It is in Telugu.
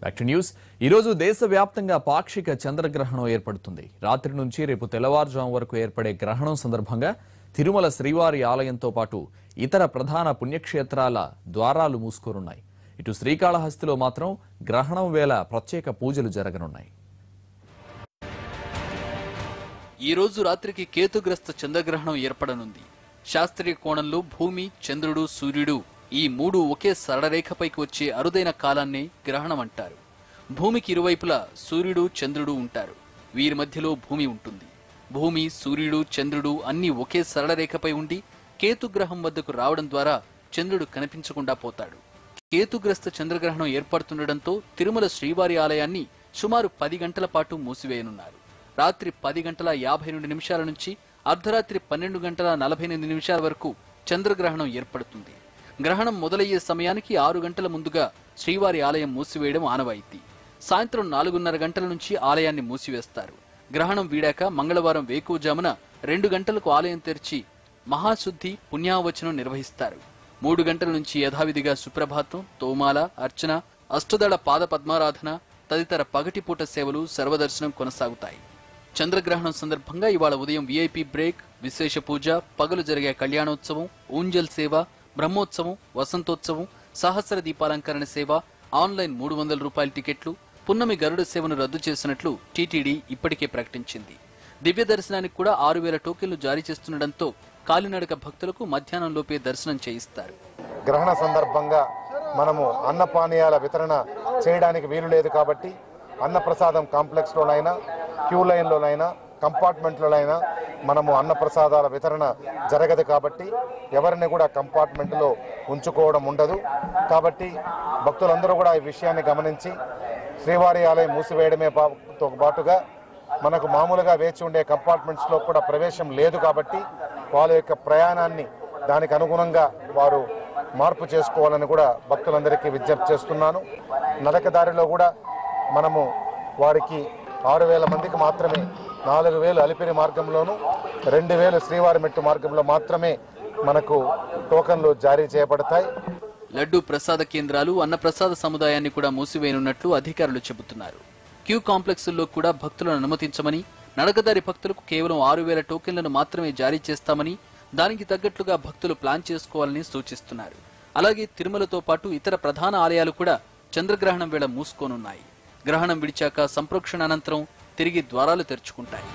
బ్యాక్ టు న్యూస్ ఈరోజు దేశవ్యాప్తంగా పాక్షిక చంద్రగ్రహణం ఏర్పడుతుంది. రాత్రి నుంచి రేపు తెల్లవారుజాము వరకు ఏర్పడే గ్రహణం సందర్భంగా తిరుమల శ్రీవారి ఆలయంతో పాటు ఇతర ప్రధాన పుణ్యక్షేత్రాల ద్వారాలు మూసుకోనున్నాయి. ఇటు శ్రీకాళహస్తిలో మాత్రం గ్రహణం వేళ ప్రత్యేక పూజలు జరగనున్నాయి. ఈ రోజు రాత్రికి కేతుగ్రస్త చంద్రగ్రహణం ఏర్పడనుంది. శాస్త్రీయ కోణంలో భూమి చంద్రుడు సూర్యుడు ఈ మూడు ఒకే సరళరేఖపైకి వచ్చే అరుదైన కాలాన్ని గ్రహణం అంటారు. భూమికి ఇరువైపులా సూర్యుడు చంద్రుడు ఉంటారు. వీరి మధ్యలో భూమి ఉంటుంది. భూమి సూర్యుడు చంద్రుడు అన్ని ఒకే సరళరేఖపై ఉండి కేతుగ్రహం వద్దకు రావడం ద్వారా చంద్రుడు కనిపించకుండా పోతాడు. కేతుగ్రస్త చంద్రగ్రహణం ఏర్పడుతుండటంతో తిరుమల శ్రీవారి ఆలయాన్ని సుమారు పది గంటల పాటు మూసివేయనున్నారు. రాత్రి పది గంటల యాభై రెండు నిమిషాల నుంచి అర్ధరాత్రి పన్నెండు గంటల నలభై ఎనిమిది నిమిషాల వరకు చంద్రగ్రహణం ఏర్పడుతుంది. గ్రహణం మొదలయ్యే సమయానికి ఆరు గంటల ముందుగా శ్రీవారి ఆలయం మూసివేయడం ఆనవాయితీ. సాయంత్రం నాలుగున్నర గంటల నుంచి ఆలయాన్ని మూసివేస్తారు. గ్రహణం వీడాక మంగళవారం వేకువజామున రెండు గంటలకు ఆలయం తెరిచి మహాశుద్ధి పుణ్యావచనం నిర్వహిస్తారు. మూడు గంటల నుంచి యథావిధిగా సుప్రభాతం తోమాల అర్చన అష్టదళ పాద పద్మారాధన తదితర పగటిపూట సేవలు సర్వదర్శనం కొనసాగుతాయి. చంద్రగ్రహణం సందర్భంగా ఇవాళ ఉదయం విఐపి బ్రేక్ విశేష పూజ పగలు జరిగే కళ్యాణోత్సవం ఊంజల్ సేవ బ్రహ్మోత్సవం వసంతోత్సవం సహస్ర దీపాలంకరణ సేవ ఆన్లైన్ మూడు వందల రూపాయల టికెట్లు పున్నమి గరుడ సేవను రద్దు చేసినట్లు టీటీడీ ఇప్పటికే ప్రకటించింది. దివ్య దర్శనానికి కూడా ఆరు వేల టోకెన్లు జారీ చేస్తుండటంతో కాలినడక భక్తులకు మధ్యాహ్నంలోపే దర్శనం చేయిస్తారు. గ్రహణ సందర్భంగా మనము అన్నపానీయాల వితరణ చేయడానికి వీలు లేదు కాబట్టి అన్నప్రసాదం కాంప్లెక్స్లోనైనా క్యూ లైన్లోనైనా కంపార్ట్మెంట్లైనా మనము అన్నప్రసాదాల వితరణ జరగదు కాబట్టి ఎవరిని కూడా కంపార్ట్మెంట్లో ఉంచుకోవడం ఉండదు. కాబట్టి భక్తులందరూ కూడా ఈ విషయాన్ని గమనించి శ్రీవారి ఆలయం మూసివేయడమే తో పాటుగా మనకు మామూలుగా వేచి ఉండే కంపార్ట్మెంట్స్లో కూడా ప్రవేశం లేదు కాబట్టి వాళ్ళ యొక్క ప్రయాణాన్ని దానికి అనుగుణంగా వారు మార్పు చేసుకోవాలని కూడా భక్తులందరికీ విజ్ఞప్తి చేస్తున్నాను. నడకదారిలో కూడా మనము వారికి ఆరు వేల మందికి మాత్రమే నాలుగు వేలు అలిపిరి మార్గంలోను రెండు వేలు శ్రీవారిమెట్టు మార్గంలో మాత్రమే మనకు టోకన్లు జారీ చేయబడతాయి. లడ్డూ ప్రసాద కేంద్రాలు అన్నప్రసాద సముదాయాన్ని కూడా మూసివేయనున్నట్లు అధికారులు చెబుతున్నారు. క్యూ కాంప్లెక్సుల్లో కూడా భక్తులను అనుమతించమని నడకదారి భక్తులకు కేవలం ఆరు వేల టోకెన్లను మాత్రమే జారీ చేస్తామని దానికి తగ్గట్లుగా భక్తులు ప్లాన్ చేసుకోవాలని సూచిస్తున్నారు. అలాగే తిరుమలతో పాటు ఇతర ప్రధాన ఆలయాలు కూడా చంద్రగ్రహణం వేళ మూసుకోనున్నాయి. గ్రహణం విడిచాక సంప్రోక్షణ అనంతరం తిరిగి ద్వారాలు తెరుచుకుంటాయి.